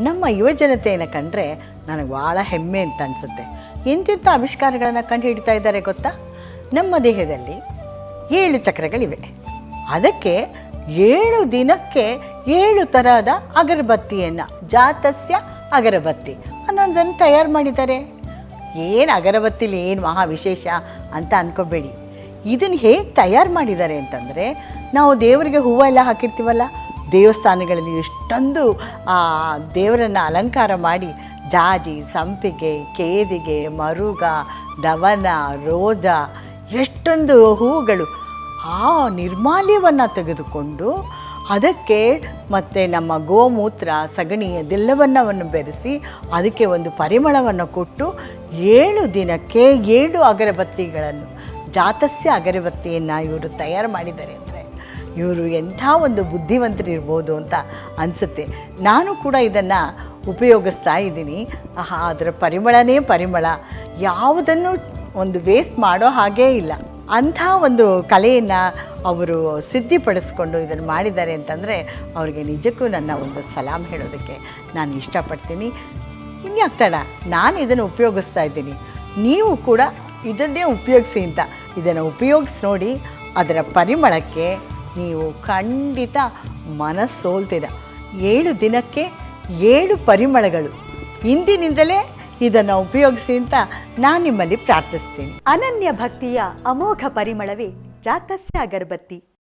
ನಮ್ಮ ಯುವಜನತೆಯನ್ನು ಕಂಡ್ರೆ ನನಗೆ ಭಾಳ ಹೆಮ್ಮೆ ಅಂತ ಅನಿಸುತ್ತೆ. ಎಂತೆಂಥ ಆವಿಷ್ಕಾರಗಳನ್ನು ಕಂಡು ಹಿಡಿತಾ ಇದ್ದಾರೆ ಗೊತ್ತಾ? ನಮ್ಮ ದೇಹದಲ್ಲಿ ಏಳು ಚಕ್ರಗಳಿವೆ. ಅದಕ್ಕೆ ಏಳು ದಿನಕ್ಕೆ ಏಳು ತರಹದ ಅಗರಬತ್ತಿಯನ್ನು, ಜಾತಸ್ಯ ಅಗರಬತ್ತಿ. ಅನ್ನೋದನ್ನು ತಯಾರು ಮಾಡಿದ್ದಾರೆ. ಏನು ಅಗರಬತ್ತಿಲಿ ಏನು ಮಹಾ ವಿಶೇಷ ಅಂತ ಅನ್ಕೋಬೇಡಿ. ಇದನ್ನು ಹೇಗೆ ತಯಾರು ಮಾಡಿದ್ದಾರೆ ಅಂತಂದರೆ, ನಾವು ದೇವರಿಗೆ ಹೂವು ಎಲ್ಲ ಹಾಕಿರ್ತೀವಲ್ಲ ದೇವಸ್ಥಾನಗಳಲ್ಲಿ ಎಷ್ಟೊಂದು, ಆ, ದೇವರನ್ನು ಅಲಂಕಾರ ಮಾಡಿ, ಜಾಜಿ, ಸಂಪಿಗೆ, ಕೇದಿಗೆ, ಮರುಗ, ದವನ, ರೋಜ, ಎಷ್ಟೊಂದು ಹೂಗಳು ಆ ನಿರ್ಮಾಲ್ಯವನ್ನು ತೆಗೆದುಕೊಂಡು ಅದಕ್ಕೆ ಮತ್ತು ನಮ್ಮ ಗೋಮೂತ್ರ, ಸಗಣಿ ಅದೆಲ್ಲವನ್ನವನ್ನು ಬೆರೆಸಿ ಅದಕ್ಕೆ ಒಂದು ಪರಿಮಳವನ್ನು ಕೊಟ್ಟು ಏಳು ದಿನಕ್ಕೆ ಏಳು ಅಗರಬತ್ತಿಗಳನ್ನು, ಜಾತಸ್ಯ ಅಗರಬತ್ತಿಯನ್ನು ಇವರು ತಯಾರು ಮಾಡಿದ್ದಾರೆ ಅಂದರೆ ಇವರು ಎಂಥ ಒಂದು ಬುದ್ಧಿವಂತರಿರ್ಬೋದು ಅಂತ ಅನಿಸುತ್ತೆ. ನಾನು ಕೂಡ ಇದನ್ನು ಉಪಯೋಗಿಸ್ತಾ ಇದ್ದೀನಿ. ಆಹಾ, ಅದರ ಪರಿಮಳನೇ ಪರಿಮಳ. ಯಾವುದನ್ನು ಒಂದು ವೇಸ್ಟ್ ಮಾಡೋ ಹಾಗೇ ಇಲ್ಲ. ಅಂಥ ಒಂದು ಕಲೆಯನ್ನು ಅವರು ಸಿದ್ಧಿಪಡಿಸ್ಕೊಂಡು ಇದನ್ನು ಮಾಡಿದ್ದಾರೆ ಅಂತಂದರೆ ಅವರಿಗೆ ನಿಜಕ್ಕೂ ನನ್ನ ಒಂದು ಸಲಾಮ್ ಹೇಳೋದಕ್ಕೆ ನಾನು ಇಷ್ಟಪಡ್ತೀನಿ. ಇನ್ಯಾಕ್ ತಡ ನಾನು ಇದನ್ನು ಉಪಯೋಗಿಸ್ತಾ ಇದ್ದೀನಿ. ನೀವು ಕೂಡ ಇದನ್ನೇ ಉಪಯೋಗಿಸಿ ಅಂತ. ಇದನ್ನು ಉಪಯೋಗಿಸಿ ನೋಡಿ, ಅದರ ಪರಿಮಳಕ್ಕೆ ನೀವು ಖಂಡಿತ ಮನಸ್ಸೋಲ್ತೀರ. ಏಳು ದಿನಕ್ಕೆ ಏಳು ಪರಿಮಳಗಳು. ಇಂದಿನಿಂದಲೇ ಇದನ್ನು ಉಪಯೋಗಿಸಿ ಅಂತ ನಾನು ನಿಮ್ಮಲ್ಲಿ ಪ್ರಾರ್ಥಿಸ್ತೀನಿ. ಅನನ್ಯ ಭಕ್ತಿಯ ಅಮೋಘ ಪರಿಮಳವೇ ಜಾತಸ್ಯ ಅಗರಬತ್ತಿ.